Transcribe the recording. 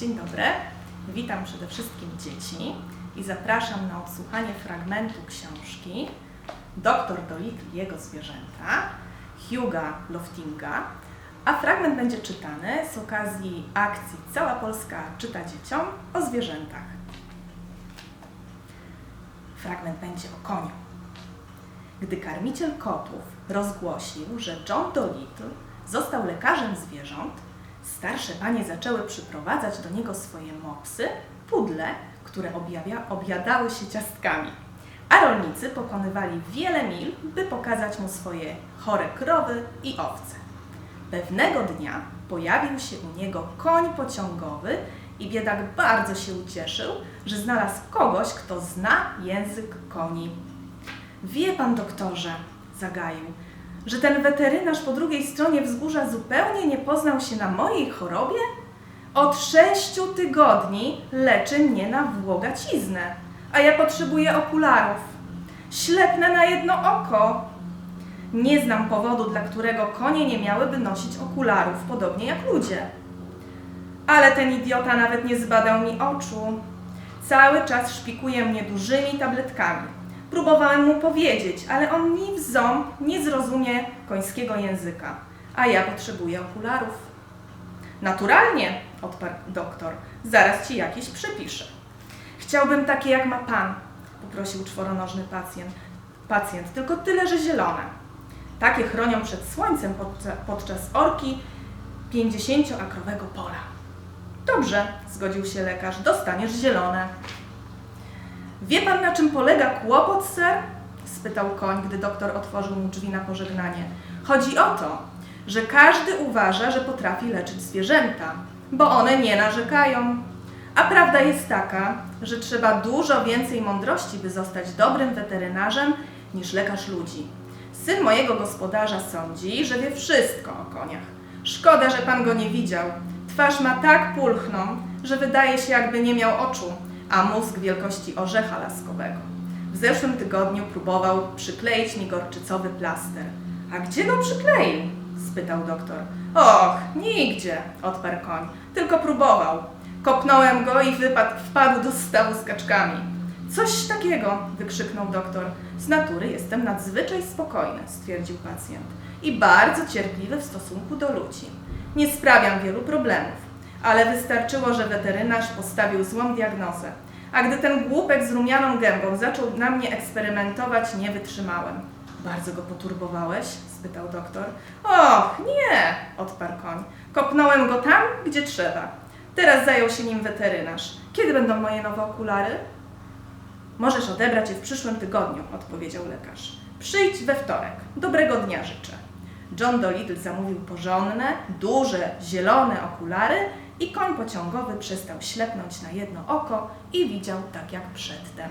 Dzień dobry. Witam przede wszystkim dzieci i zapraszam na odsłuchanie fragmentu książki Doktor Dolittle i jego zwierzęta Hugh'a Loftinga, a fragment będzie czytany z okazji akcji Cała Polska czyta dzieciom o zwierzętach. Fragment będzie o koniu. Gdy karmiciel kotów rozgłosił, że John Dolittle został lekarzem zwierząt, starsze panie zaczęły przyprowadzać do niego swoje mopsy, pudle, które objawia, objadały się ciastkami. A rolnicy pokonywali wiele mil, by pokazać mu swoje chore krowy i owce. Pewnego dnia pojawił się u niego koń pociągowy i biedak bardzo się ucieszył, że znalazł kogoś, kto zna język koni. Wie pan, doktorze, zagaił, że ten weterynarz po drugiej stronie wzgórza zupełnie nie poznał się na mojej chorobie? Od sześciu tygodni leczy mnie na włogaciznę, a ja potrzebuję okularów. Ślepnę na jedno oko. Nie znam powodu, dla którego konie nie miałyby nosić okularów, podobnie jak ludzie. Ale ten idiota nawet nie zbadał mi oczu. Cały czas szpikuje mnie dużymi tabletkami. Próbowałem mu powiedzieć, ale on ni w ząb nie zrozumie końskiego języka, a ja potrzebuję okularów. Naturalnie, odparł doktor, zaraz ci jakieś przepiszę. Chciałbym takie jak ma pan, poprosił czworonożny pacjent. Pacjent, tylko tyle, że zielone. Takie chronią przed słońcem podczas, podczas orki 50-akrowego pola. Dobrze, zgodził się lekarz, dostaniesz zielone. Wie pan, na czym polega kłopot, ser? spytał koń, gdy doktor otworzył mu drzwi na pożegnanie. Chodzi o to, że każdy uważa, że potrafi leczyć zwierzęta, bo one nie narzekają. A prawda jest taka, że trzeba dużo więcej mądrości, by zostać dobrym weterynarzem niż lekarz ludzi. Syn mojego gospodarza sądzi, że wie wszystko o koniach. Szkoda, że pan go nie widział. Twarz ma tak pulchną, że wydaje się, jakby nie miał oczu, a mózg wielkości orzecha laskowego. W zeszłym tygodniu próbował przykleić mi gorczycowy plaster. A gdzie go przykleił? spytał doktor. Och, nigdzie, odparł koń. Tylko próbował. Kopnąłem go i wypadł, wpadł do stawu z kaczkami. Coś takiego, wykrzyknął doktor. Z natury jestem nadzwyczaj spokojny, stwierdził pacjent. I bardzo cierpliwy w stosunku do ludzi. Nie sprawiam wielu problemów, ale wystarczyło, że weterynarz postawił złą diagnozę. A gdy ten głupek z rumianą gębą zaczął na mnie eksperymentować, nie wytrzymałem. Bardzo go poturbowałeś? spytał doktor. Och, nie, odparł koń. Kopnąłem go tam, gdzie trzeba. Teraz zajął się nim weterynarz. Kiedy będą moje nowe okulary? Możesz odebrać je w przyszłym tygodniu, odpowiedział lekarz. Przyjdź we wtorek. Dobrego dnia życzę. John Dolittle zamówił porządne, duże, zielone okulary i koń pociągowy przestał ślepnąć na jedno oko i widział tak jak przedtem.